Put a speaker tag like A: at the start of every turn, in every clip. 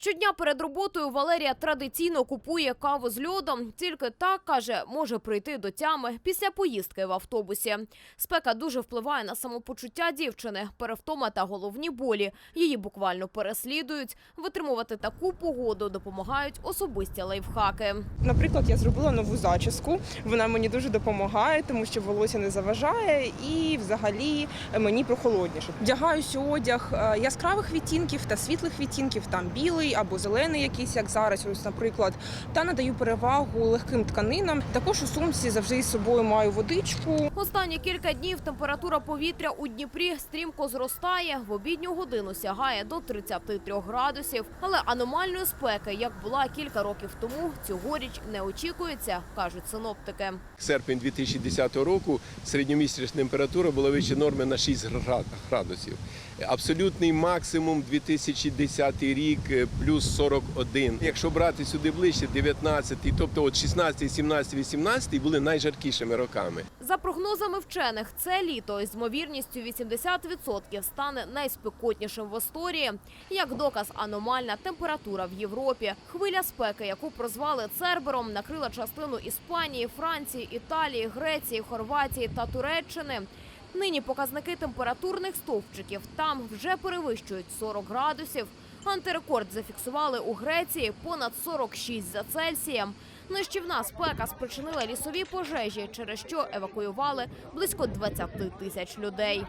A: Щодня перед роботою Валерія традиційно купує каву з льодом. Тільки так каже, може прийти до тями після поїздки в автобусі. Спека дуже впливає на самопочуття дівчини. Перевтома та головні болі її буквально переслідують. Витримувати таку погоду допомагають особисті лайфхаки.
B: Наприклад, я зробила нову зачіску. Вона мені дуже допомагає, тому що волосся не заважає і взагалі мені прохолодніше. Вдягаюся одяг е, яскравих відтінків та світлих відтінків, там білий або зелений, якийсь як зараз, ось, наприклад, та надаю перевагу легким тканинам. Також у сумці завжди з собою маю водичку.
A: Останні кілька днів температура повітря у Дніпрі стрімко зростає. В обідню годину сягає до 33 градусів. Але аномальної спеки, як була кілька років тому, цьогоріч не очікується, кажуть синоптики.
C: серпень 2010 року середньомісячна температура була вище норми на 6 гра- градусів. Абсолютний максимум 2010 рік е, плюс 41. Якщо брати сюди ближче, 19, тобто от 16, 17, 18 були найжаркішими роками.
A: За прогнозами вчених, це літо із ймовірністю 80% стане найспекотнішим в історії. Як доказ, аномальна температура в Європі. Хвиля спеки, яку прозвали Цербером, накрила частину Іспанії, Франції, Італії, Греції, Хорватії та Туреччини. Нині показники температурних стовпчиків там вже перевищують 40 градусів. Антирекорд зафіксували у Греції понад 46 за Цельсієм. Нищівна спека спричинила лісові пожежі, через що евакуювали близько 20 тисяч людей.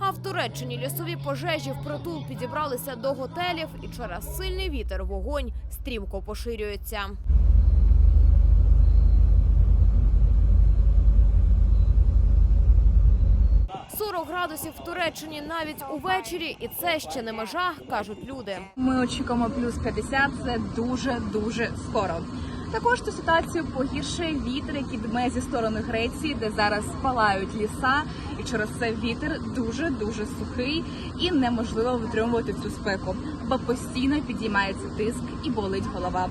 A: А Туреччині лісові пожежі впритул підібралися до готелів, і через сильний вітер вогонь стрімко поширюється. – 40 градусів в Туреччині навіть увечері, і це ще не межа, кажуть люди.
D: Ми очікуємо плюс 50, це дуже дуже скоро. Також цю ситуацію погіршує вітер, який дме зі сторони Греції, де зараз спалають ліса, і через це вітер дуже дуже сухий і неможливо витримувати цю спеку, бо постійно підіймається тиск і болить голова.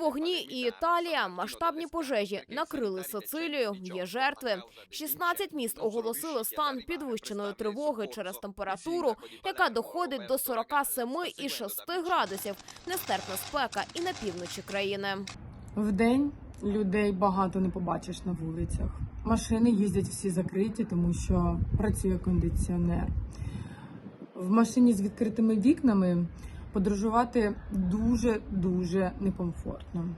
A: Вогні і Італія масштабні пожежі накрили Сицилію. Є жертви. 16 міст оголосили стан підвищеної тривоги через температуру, яка доходить до 47,6 градусів. Нестерпна спека і на півночі країни.
E: Вдень людей багато не побачиш на вулицях. Машини їздять всі закриті, тому що працює кондиціонер. В машині з відкритими вікнами подорожувати дуже дуже некомфортно.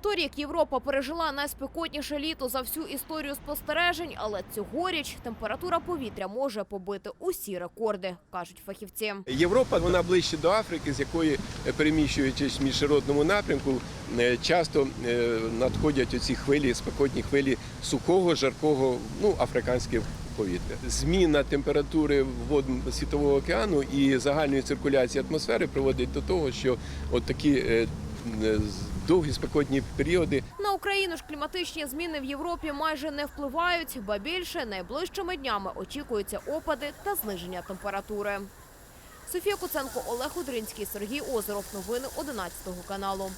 A: Торік Європа пережила найспекотніше літо за всю історію спостережень, але цьогоріч температура повітря може побити усі рекорди, кажуть фахівці.
C: Європа вона ближче до Африки, з якої е, переміщуючись в міжнародному напрямку, е, часто е, надходять оці хвилі, спекотні хвилі сухого, жаркого, ну африканського повітря. Зміна температури вод світового океану і загальної циркуляції атмосфери приводить до того, що от такі е, е, довгі спекотні періоди
A: На Україну ж кліматичні зміни в Європі майже не впливають, ба більше найближчими днями очікуються опади та зниження температури. Софія Куценко, Олег Удринський, Сергій Озеров. Новини 11 каналу.